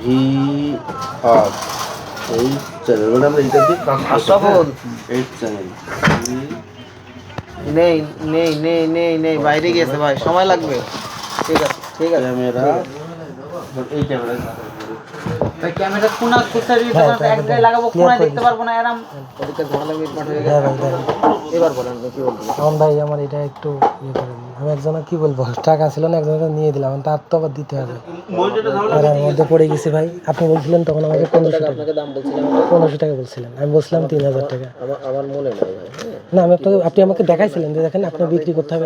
V আর এই channel মানে আমরা এটা দিয়ে কাজ করতে এই চ্যানেল নেই নেই নেই নেই নেই বাইরে গেছে ভাই সময় লাগবে। ঠিক আছে ঠিক আছে। ক্যামেরা। এই ক্যামেরা ক্যামেরা কোনা কোথায় এক জায়গায় লাগাবো কোনায় দেখতে পারব না এরম। ওদিকে ঝামেলা মিটমাট হয়ে হ্যাঁ গেছে। ভাই এবার বলেন আপনি কি বলবেন? এখন ভাই আমার এটা একটু ইয়ে করেন আমি একজনের কি বলব? টাকা ছিল না একজনকে নিয়ে দিলাম তার তো আবার দিতে হবে। এর মধ্যে পড়ে গেছি ভাই। আপনি বলছিলেন তখন আমাকে পনেরোশো টাকা দাম বলছিলাম? পনেরোশো টাকা বলছিলেন। আমি বলছিলাম তিন হাজার টাকা। আমার মনে নাই ভাই হ্যাঁ? না আমি আপনাকে আপনি আমাকে দেখাইছিলেন যে দেখেন আপনি বিক্রি করতে হবে।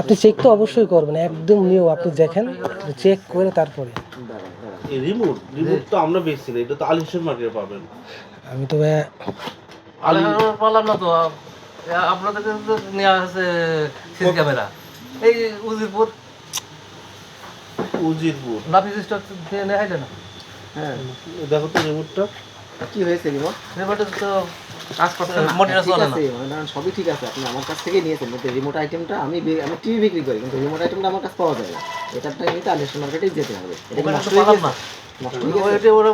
আপনি চেক তো অবশ্যই করবেন একদম নিউ আপনি দেখেন চেক করে তারপরে। এই রিমোট রিমোট তো আমরা বেশি না এটা তো আলিশের মার্কেটে পাবেন। আমি তো ভাই আলি পালাম না তো। আপনাদের তো নেওয়া হয়েছে সিসি ক্যামেরা। এই উজিরপুর। উজিরপুর। নাফিস স্টক দিয়ে নেওয়া না? হ্যাঁ দেখো তো রিমোটটা। কি হয়েছে রিমোট রিমোটে তো কাজ করছে না মোটরটা চলে না। আছে মানে সবই ঠিক আছে আপনি আমার কাছ থেকে নিয়েছেন কিন্তু রিমোট আইটেমটা আমি আমি টিভি বিক্রি করি কিন্তু রিমোট আইটেমটা আমার কাছে পাওয়া যায় না। এটারটা নিতে আলিশ মার্কেটেই যেতে হবে। এটা নষ্ট হয়ে না গেছে? নষ্ট হয়ে গেছে? ওরা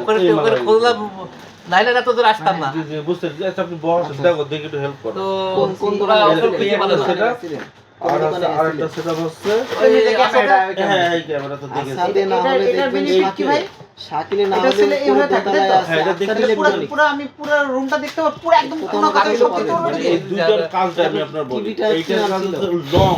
ওখানে ওখানে খুঁজলাম নাইলে না তোদের আসতাম না। জি, জি, বুঝতে। আচ্ছা, আপনি বস দেখো দেখে একটু হেল্প করো। কোন কোন দোকানে সেটা? আর গেছিলেন? সেটআপ হচ্ছে হ্যাঁ এই ক্যামেরা তো দেখেছি। না হলে এটার দেখবেন benefit কি ভাই? এইভাবে হ্যাঁ, এটা আসাদে দেখলে পুরো পুরো। আমি পুরো রুমটা দেখতে পাবো পুরো একদম কোনো কাজ কোথাও সব দিতে পাবেন। পারব মানে এই দুইটার কাজটা আমি আপনার বলি। টিভিটা এইটার কিনা কাজ ছিল। লং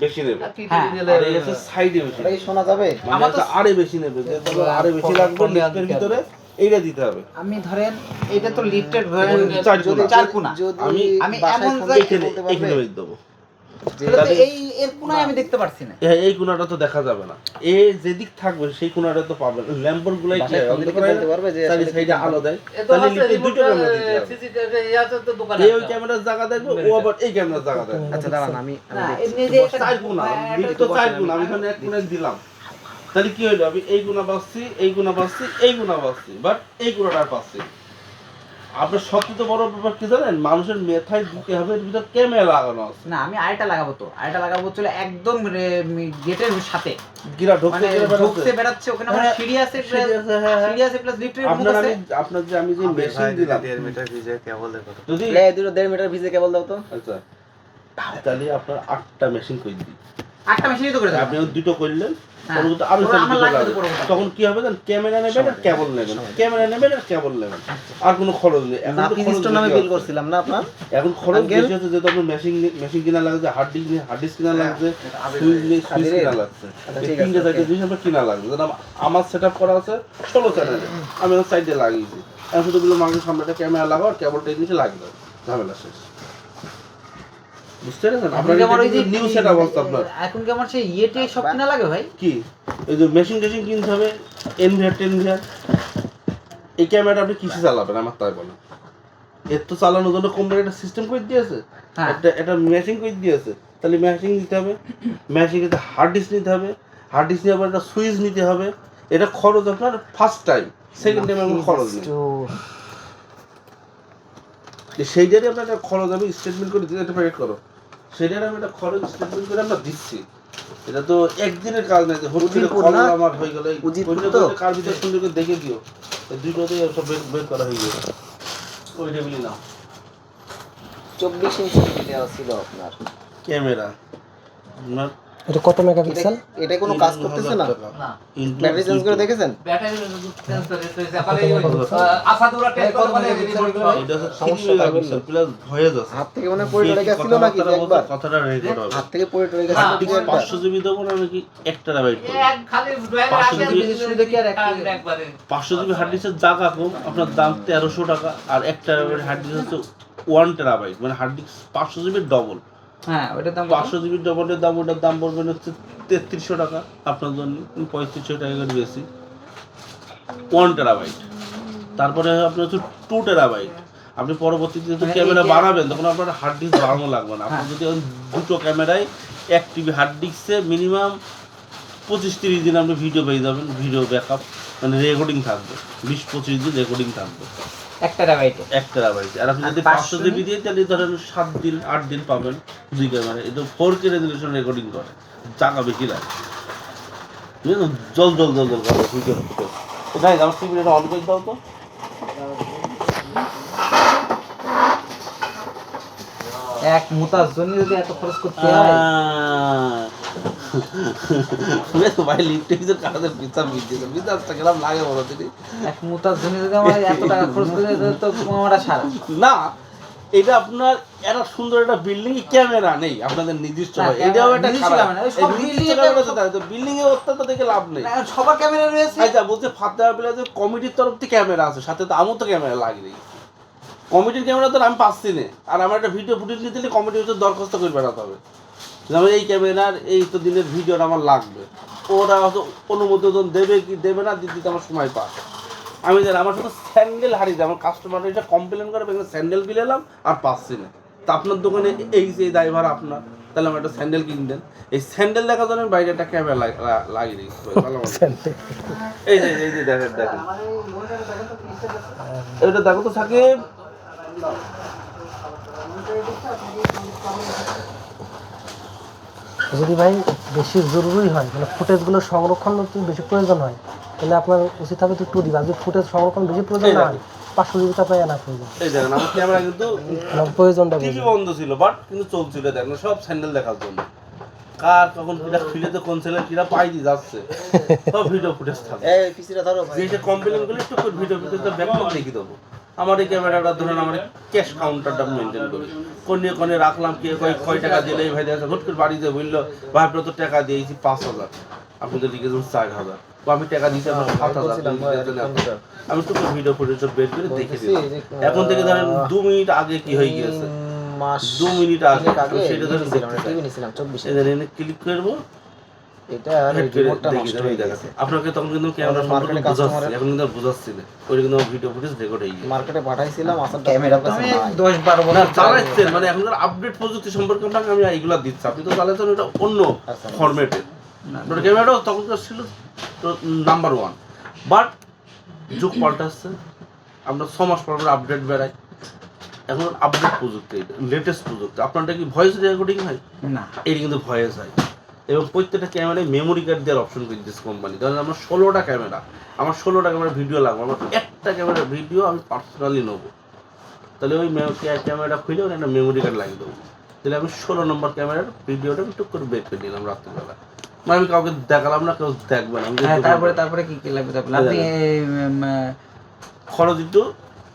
বেশি নেবে। হ্যাঁ, আর এই হচ্ছে সাইডে বেশি। এটা শোনা যাবে? মানে আমার তো- হচ্ছে আরে বেশি নেবে। যে আরে বেশি লাগবে লিফটের ভিতরে এইটা দিতে হবে। আমি ধরেন এটা তো লিফটের চার যদি চার যদি আমি- আমি এমন জায়গায় এখানে এখানে দেবো। এই এর কোনায় আমি দেখতে পারছি না। এই কোনাটা তো দেখা যাবে না। এ যেদিক থাকবে সেই কোনাটা তো পাবেন ল্যাম্পর গুলাই কি বাসায় ফোন দিলে কি বলতে পারবে যে চারি সাইডে আলো দেয়। তাহলে আছে দুটো ক্যামেরা দিতে হবে সিসি আছে তো দোকানে এই ওই ক্যামেরার জায়গা দেখবে ও আবার এই ক্যামেরার জায়গা দেখবে। আচ্ছা দাঁড়ান আমি আমি না দেখছি। এমনি যে চার গুণা তো চার গুণা আমি এখানে এক গুণা দিলাম। তাহলে কি হইল? আমি এই গুণা পাচ্ছি এই গুণা পাচ্ছি এই গুণা পাচ্ছি বাট এই গুণাটা পাচ্ছি আপনার সবচেয়ে বড় ব্যাপার কি জানেন? মানুষের মেথায় দিতে হবে এর ভিতর ক্যামেরা লাগানো আছে? না আমি আরেকটা লাগাবো তো। আরেকটা লাগাবো চলে একদম গেটের সাথে। গিরা ঢুকতে মানে ঢুকতে। বেরাচ্ছে। ওখানে আমার হ্যাঁ, সিঁড়ি আছে সিঁড়ি আছে। সিঁড়ি আছে প্লাস লিফটের মুখ আপনার আছে আপনার যে আমি যে মেশিন দিলাম। যদি এই দুটো দেড় মিটার ভিজে কেবল দাও তো। আচ্ছা। তাহলে আপনার আটটা মেশিন করে দিই একটা মেশিনই তো করে দেবো। আপনি দুটো করলেন হ্যাঁ। পরবর্তী আরও লাগবে লাগবে। তখন কি হবে ক্যামেরা নেবেন আর কেবল নেবেন। ক্যামেরা নেবেন আর কেবল নেবেন। আর কোনো খরচ নেই। এখন তো খরচ নামে বিল করছিলাম না আপনার? এখন খরচ বেশি হচ্ছে যেহেতু আপনার মেশিন মেশিন কিনা লাগছে হার্ড ডিস্ক হার্ড ডিস্ক কিনা লাগছে সুইচ নেই সুইচ? কিনা লাগছে। আচ্ছা, তিনটে আছে, চারটে জিনিস আমার কিনা লাগছে। যেন আমার সেট করা আছে ষোলো চ্যানেলে আমি সাইডে লাগিয়েছি। এখন শুধু বললাম আমাকে সামনে একটা ক্যামেরা লাগাও আর কেবলটা এই জিনিসে লাগিয়ে দাও। ঝামেলা শেষ। বুঝতে পেরেছেন? আপনার ওই যে নিউ সেট অবস্থা আপনার। এখন কি আমার সেই ইয়েটে সব কিনা লাগে ভাই? কি? এই যে মেশিন টেশিন কিনতে হবে এনভিআর টেনভিআর এই ক্যামেরাটা আপনি কিসে চালাবেন? আমার তাই বলেন এর তো চালানোর জন্য কোম্পানি একটা সিস্টেম করে দিয়েছে হ্যাঁ। একটা একটা মেশিন করে দিয়েছে তাহলে মেশিন নিতে হবে। মেশিন নিতে হার্ড ডিস্ক নিতে হবে। হার্ড ডিস্ক নিয়ে আবার একটা সুইচ নিতে হবে। এটা খরচ আপনার ফার্স্ট টাইম সেকেন্ড টাইম খরচ নেই। সেইটারই আপনার একটা খরচ আমি স্টেটমেন্ট করে দিতে প্যাকেট করো। সেটার আমি একটা খরচ স্টেটমেন্ট করে আমরা দিচ্ছি। এটা তো একদিনের কাজ নাই যে হুট খরচ আমার হয়ে গেল? কার ভিতরে সুন্দর করে দেখে দিও। এই দুটোতেই সব বের বের করা হয়ে গেল ওই টেবিলই নাও। চব্বিশ ইঞ্চি দেওয়া ছিল আপনার। ক্যামেরা। আপনার এটা কত মেগাপিক্সেল? এটা কোনো কাজ করতেছে না? না। ব্যাটারি চেঞ্জ করে দেখেছেন? ব্যাটারি চেঞ্জ করে মানে এটা মেগাপিক্সেল? প্লাস আছে হাত থেকে মনে পড়ে টরে গেছিল নাকি? একবার। কথাটা হাত থেকে পড়ে টরে গেছিল হ্যাঁ, নাকি যে একবার? পাঁচশো জিবি দেবো না নাকি এক টেরাবাইট করব এক খালি জিবি শুধু দেখি আর একবারে পাঁচশো জিবি হার্ড ডিস্কের জায়গা কম আপনার দাম তেরোশো টাকা আর এক টেরাবাইট হার্ড ডিস্ক হচ্ছে ওয়ান টেরাবাইট মানে হার্ড ডিস্ক পাঁচশো জিবির ডবল হ্যাঁ ওইটার দাম পাঁচশো জিবির ডবলের দাম ওটার দাম পড়বেন হচ্ছে তেত্রিশশো টাকা। আপনার জন্য পঁয়ত্রিশশো টাকা করে বেশি। ওয়ান টেরাবাইট তারপরে আপনার হচ্ছে টু টেরাবাইট আপনি পরবর্তীতে যদি মানে ক্যামেরা বাড়াবেন তখন আপনার হার্ড ডিস্ক বাড়ানো লাগবে না। হ্যাঁ। আপনি যদি ওই দুটো ক্যামেরায় এক টিভি হার্ড ডিস্কে মিনিমাম পঁচিশ তিরিশ দিন আপনি ভিডিও পেয়ে যাবেন ভিডিও ব্যাকআপ মানে রেকর্ডিং থাকবে। বিশ পঁচিশ দিন রেকর্ডিং থাকবে। একটা টাকাইতে এক টেরাবাইট আর আপনি যদি পাঁচশো জিবি দিয়ে তাহলে ধরেন সাত দিন আট দিন পাবেন দুই ক্যামেরা এটা ফোর কে রেজলিউশন রেকর্ডিং করে। বেশি লাগে। বুঝলেন? জল জল জল জল করে ভিডিও গাইজ আমার টিভিটা অন করে দাও তো। এক মোতার জন্য যদি এত খরচ করতে হয়। শুনেছো ভাই লিফটে কিছু কাগজের বিচার মিলছে বিচারটা গেলাম লাগে বলো তিনি এক মোতার জন্য যদি আমার এত টাকা খরচ করে তো আমার সারা না এটা আপনার একটা সুন্দর একটা বিল্ডিং ক্যামেরা নেই আপনাদের নির্দিষ্ট এটাও একটা নির্দিষ্ট খারাপ। camera, ওই সব building এ বিল্ডিং এ অত্যন্ত দেখে লাভ নেই। এখন সবার ক্যামেরা রয়েছে। আচ্ছা বলছে ফাতেহা প্লাজা কমিটির তরফ থেকে ক্যামেরা আছে সাথে তো আমার তো ক্যামেরা লাগবে কমিটির ক্যামেরা তো আমি পাচ্ছি না। আর আমার একটা ভিডিও ফুটেজ নিতে কমিটি হচ্ছে দরখাস্ত করে বেড়াতে হবে। যে আমার এই ক্যামেরার এই তো দিনের ভিডিওটা আমার লাগবে। ওরা হয়তো অনুমোদন দেবে কি দেবে না দিতে আমার সময় পায়। আমি জানি, আমার শুধু স্যান্ডেল হারিয়ে আমার কাস্টমার এটা কমপ্লেন করে এখানে স্যান্ডেল কিনে এলাম আর পাচ্ছি না। তা আপনার দোকানে এই যে ড্রাইভার আপনার, তাহলে আমার একটা স্যান্ডেল কিনে দেন। এই স্যান্ডেল দেখার জন্য বাইরে একটা ক্যামেরা লাগিয়ে দিই। এই যে এই যে দেখেন দেখেন। এটা দেখো তো থাকে যদি ভাই বেশি জরুরি হয় মানে ফুটেজগুলো সংরক্ষণ যদি বেশি প্রয়োজন হয় তাহলে আপনার উচিত হবে তো টু দিবা যদি ফুটেজ সংরক্ষণ বেশি প্রয়োজন না হয় পাঁচশো জিবি আপনার এনা প্রয়োজন এই দেখেন আমার ক্যামেরা কিন্তু প্রয়োজনটা বন্ধ ছিল বাট কিন্তু চলছিল দেখেন সব স্যান্ডেল দেখার জন্য। কার কখন কিরা খুলে তো কোন ছেলে কিরা পাই দিয়ে যাচ্ছে সব ভিডিও ফুটেজ থাকে এই পিসিটা ধরো ভাই। যেটা কমপ্লেন করলে একটু ভিডিও ফুটেজটা ব্যাকআপ রেখে দেবো। আমার এই ক্যামেরাটা ধরুন আমার ক্যাশ কাউন্টারটা মেনটেন করি কোনে কোনে রাখলাম কে কয় কয় টাকা দিলে এই ভাই দেখা হুট করে বাড়িতে বলল ভাই আপনার তো টাকা দিয়েছি পাঁচ হাজার। আপনি তো লিখেছেন চার হাজার। আমি টাকা আপনার সাত হাজার। আমি একটু ভিডিও ফুটেজ বের করে দেখে দিলাম। এখন থেকে ধরেন দু মিনিট আগে কি হয়ে গিয়েছে? মাস দু মিনিট আগে সেটা ধরেন দেখতে চাই। টিভি নিছিলাম 24 এদের এনে ক্লিক করব এটা রিমোটটা নষ্ট হয়ে গেছে। আপনাকে তখন কিন্তু ক্যামেরা আমাদের সম্পর্কে বোঝাচ্ছি এখন কিন্তু বোঝাচ্ছি না। ওই কিন্তু ভিডিও ফুটেজ রেকর্ড হয়ে মার্কেটে পাঠাইছিলাম আসার ক্যামেরা বছর চালাচ্ছেন মানে এখনকার আপডেট প্রযুক্তি সম্পর্কে আপনাকে আমি এইগুলা দিচ্ছি। আপনি তো চালাচ্ছেন এটা অন্য আচ্ছা। ফরম্যাটের ওটা ক্যামেরাটাও তখনকার ছিল নাম্বার ওয়ান বাট যুগ পাল্টাচ্ছে আমরা ছ মাস পর পর আপডেট বেড়াই। এখন আপডেট প্রযুক্তি লেটেস্ট প্রযুক্তি। আপনারটা কি ভয়েস রেকর্ডিং হয়? না। এটি কিন্তু ভয়েস হয়। এবং প্রত্যেকটা ক্যামেরায় মেমোরি কার্ড দেওয়ার অপশন করে দিচ্ছে কোম্পানি ধরেন আমার ষোলোটা ক্যামেরা আমার ষোলোটা ক্যামেরা ভিডিও লাগবে আমার একটা ক্যামেরা ভিডিও আমি পার্সোনালি নেব। তাহলে ওই ক্যামেরাটা খুলে ওর একটা মেমোরি কার্ড লাগিয়ে দেবো। তাহলে আমি ষোলো নম্বর ক্যামেরার ভিডিওটা আমি টুক করে বের করে নিলাম রাত্রিবেলা। মানে আমি কাউকে দেখালাম না কেউ দেখবে না হ্যাঁ তারপরে তারপরে কি কি লাগবে? তারপরে আপনি উম, আহ, খরচ একটু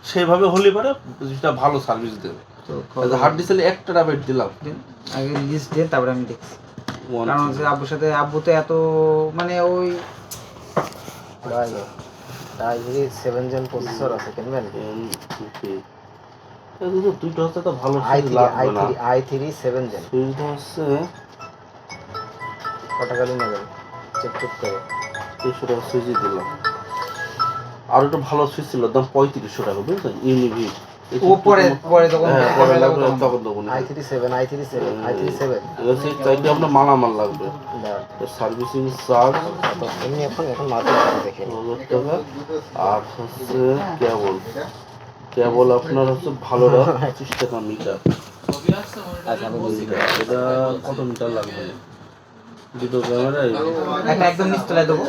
সেভাবে হলে পরে যেটা ভালো সার্ভিস দেবে। হার্ড ডিসেলে একটা বেড দিলাম। আগে লিস্ট দেন তারপরে আমি দেখছি। কারণ হচ্ছে আব্বুর সাথে আব্বু তো এত মানে ওই 7 জেন প্রসেসর আছে কিনবেন? দুটো হচ্ছে তো ভালো আই থ্রি সেভেন জেন। সুইচটা হচ্ছে কত গালি নেবেন? চেক চেক করে। তিনশো টাকা সুইচই দিলাম। আর একটা ভালো সুইচ ছিল দাম পঁয়ত্রিশশো টাকা বুঝলেন? ইউনিভি ও পরে পরে তখন হ্যাঁ পরে লাগবে তখন- তখন দেবো না I three seven I three seven I three seven সেই আপনার মালামাল লাগবে। সার্ভিসিং চার্জ এমনি এখন টাকা। আর হচ্ছে কেবল। কেবল আপনার হচ্ছে ভালোটা পঁচিশ টাকা মিটার। আচ্ছা এটা কত মিটার লাগবে? দুটো একদম নিচতলায় দেবো।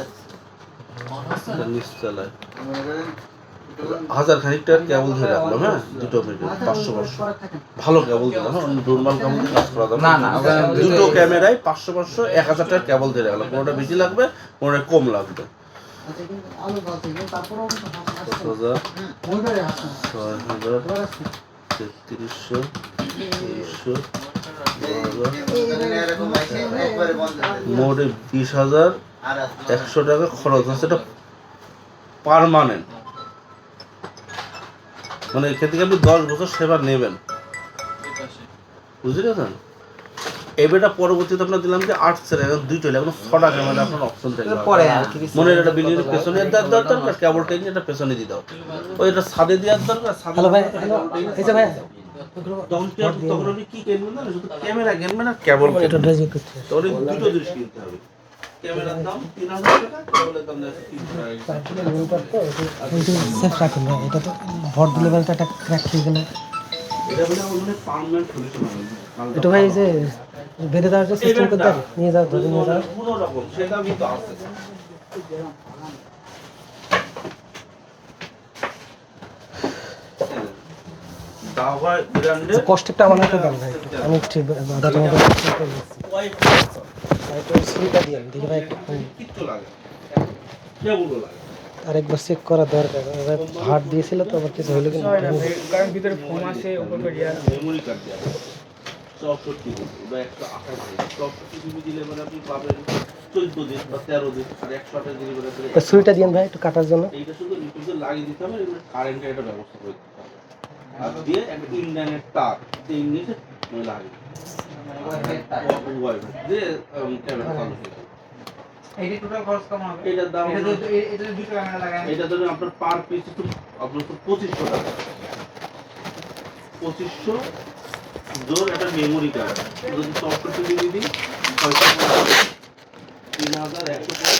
নিচতলায়। হাজার খানিকটার কেবল ধরে রাখলাম হ্যাঁ? দুটো মিটার পাঁচশো পাঁচশো। ভালো কেবল দিলাম হ্যাঁ? নর্মাল কেবল দিয়ে কাজ করা যাবে না। না দুটো ক্যামেরায় পাঁচশো পাঁচশো এক হাজার টাকার কেবল ধরে রাখলাম। কোনোটা বেশি লাগবে কোনোটা কম লাগবে। তেত্রিশশো তিরিশশো মোটে বিশ হাজার একশো টাকা খরচ আছে। এটা পারমানেন্ট মানে এখান থেকে আপনি দশ বছর সেবা নেবেন। বুঝতে পেরেছেন? এবারটা পরবর্তীতে আপনার দিলাম যে আট সেরা এখন দুইটা এখন ছটা ক্যামেরা আপনার অপশন থাকবে পরে মনে একটা বিল্ডিং পেছনে দেওয়ার দরকার কেবল টেনে এটা পেছনে দিয়ে দাও। ওই এটা ছাদে দেওয়ার দরকার হ্যালো ভাই হ্যালো এই যে ভাই। তখন কি আপনি- কি কিনবেন না শুধু ক্যামেরা কিনবেন আর কেবল এটা ড্রেজিং করতে তখন এই দুটো জিনিস কিনতে হবে। ক্যামেরার দাম তিন হাজার টাকা কেবলের দাম দেখো তিন হাজার টাকা। সেফ রাখুন ভাই এটা তো ভর দিলে বেলটা একটা ক্র্যাক গেলে। এটা ভাই যে বেঁধে দেওয়ার যে সিস্টেম করতে? নিয়ে যাও ধরে নিয়ে যাও। কোনো রকম সেটা আমি তো আছে। দাওয়া আমার ভাই। আমি ঠিক আধাটা মতো ঠিক করে দিচ্ছি আর একটু সুইটা দিয়ে দেখি ভাই হুম, কিচ্ছু লাগে? কেবল লাগে? আরেকবার চেক করা দরকার এবার হার্ট দিয়েছিল তো আবার কিছু হলো কিনা? কারণ ভিতরে ফোম আছে উপর করে মেমোরি কার্ড দেওয়া চৌষট্টি জিবি বা একশো আঠাশ জিবি চৌষট্টি জিবি দিলে মানে আপনি পাবেন চোদ্দ দিন বা তেরো দিন আর একশো আঠাশ জিবি মানে আপনি তো সুইটা দিন ভাই একটু কাটার জন্য। এইটা শুধু ইউটিউবে লাগিয়ে দিতে হবে এবার কারেন্টের একটা ব্যবস্থা করে দিতে হবে। আর দিয়ে একটা ইন্টারনেট তার তিন নিচে লাগিয়ে আপনার পার পিস আপনার তো পঁচিশশো টাকা। পঁচিশশো জোর একটা মেমোরি কার্ড যদি দিই তিন হাজার একশো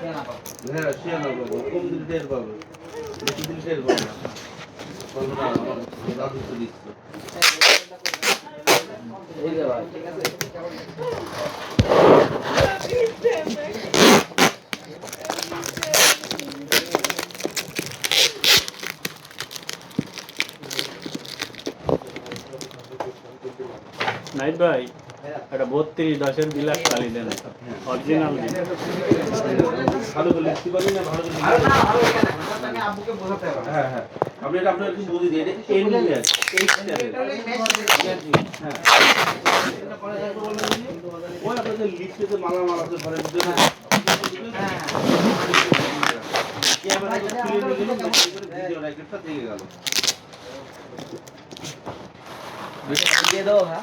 হ্যাঁ সে না বাবু কম পাবে বেশি দিলে টের পাবে দাদু তো দিচ্ছে নাইট ভাই। একটা বত্রিশ দশের বিলাস চালি দেন অরিজিনাল দিন। ভালো করে লিখতে পারি না ভালো করে লিখতে পারি না। আব্বুকে বোঝাতে হবে হ্যাঁ হ্যাঁ আপনি এটা আপনার একটু বুঝিয়ে দিই এটা এনলিয়ার এইচ হ্যাঁ। ওই আপনাদের লিখতে যে মালা মালা আছে ঘরের ভিতরে। ক্যামেরা খুলে নিয়ে গেলে ভিডিও রেকর্ডটা থেকে গেল দিয়ে দাও হ্যাঁ।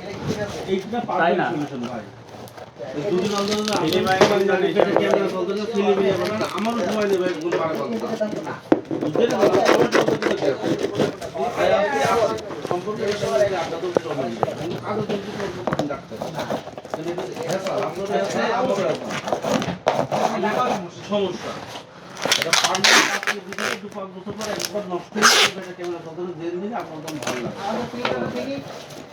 তাই না? আমারও সময় নেবে একদম পারা কথা। সম্পর্কে সময় নেবে আরও সম্পর্ক রাখতে সমস্যা। এটা পার্মানেন্ট দু পাঁচ বছর পর একবার নষ্ট হয়ে এটা ক্যামেরা তত দিয়ে দিলে আপনার ভালো লাগে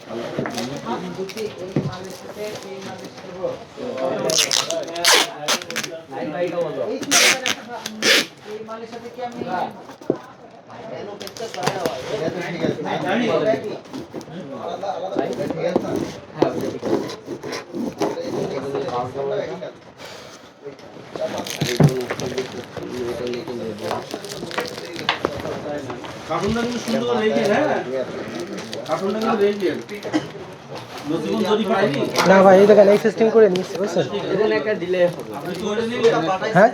আমাদের ফিল্টার থেকে আমি বলছি এই মালের সাথে এই মালের সাথে বড়। নাইট ভাই কেমন দাও এই ফিল্টার একটা এই মালের সাথে কি আমি জানি ওটা ঠিক আছে কার্টুনটা কিন্তু সুন্দর রেখে হ্যাঁ না ভাই এই দেখেন এই সিস্টেম করে নিচ্ছি বুঝছেন? এখানে একটা ডিলে হবে। আপনি করে নিলেন? হ্যাঁ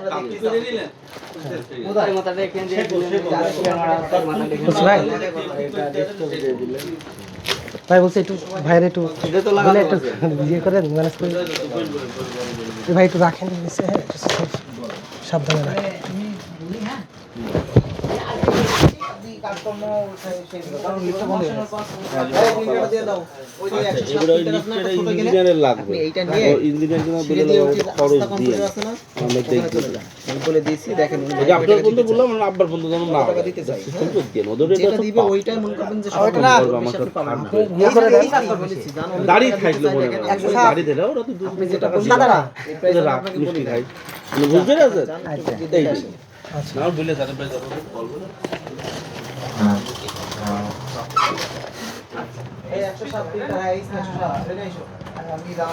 ভাই। ভাই বলছি একটু ভাইয়ের একটু বলে একটু ইয়ে করে ম্যানেজ করে। ভাই একটু রাখেন নিচে হ্যাঁ সাবধানে রাখেন। কাজকর্ম কারণ লিফটটা বন্ধ হয়ে গেছে। ফিল্টারটা দিয়ে দাও। ওই যে 160 এগুলো ফিল্টার আছে না একটা ছোট কিনে ইঞ্জিনিয়ারের লাগবে। আপনি এইটা নিয়ে ইঞ্জিনিয়ার জন্য ছিঁড়ে দিয়ে ওই যে খরচ দিয়ে। কম্পিউটার আছে না? আমরা ওখানে দেখি চলে যান। আমি বলে দিয়েছি দেখেন উনি ওই যে আপনার টাকা বন্ধু দিতে বললাম আমরা আব্বার বন্ধু যেন না টাকা দিতে চাই? কিন্তু দেন ওদের চাই। এটা যেটা তো দিবে ওইটাই করবেন যে সব ওইটা না, আমার কাছে থাকবে। করে দেন বলেছি। জানো? দাড়ি খাইছিল একশো ওই ষাট। দাড়ি দিলে ওরা তো যেটা টাকা বলছেন দিবে। না, এই price ওদের আমি রাগ আপনাকে মিষ্টি বলি খাই বুঝতে পারছেন? আচ্ছা। আচ্ছা। না বলে বলব এই একশো সাত তিন ধারা এই একশো সাত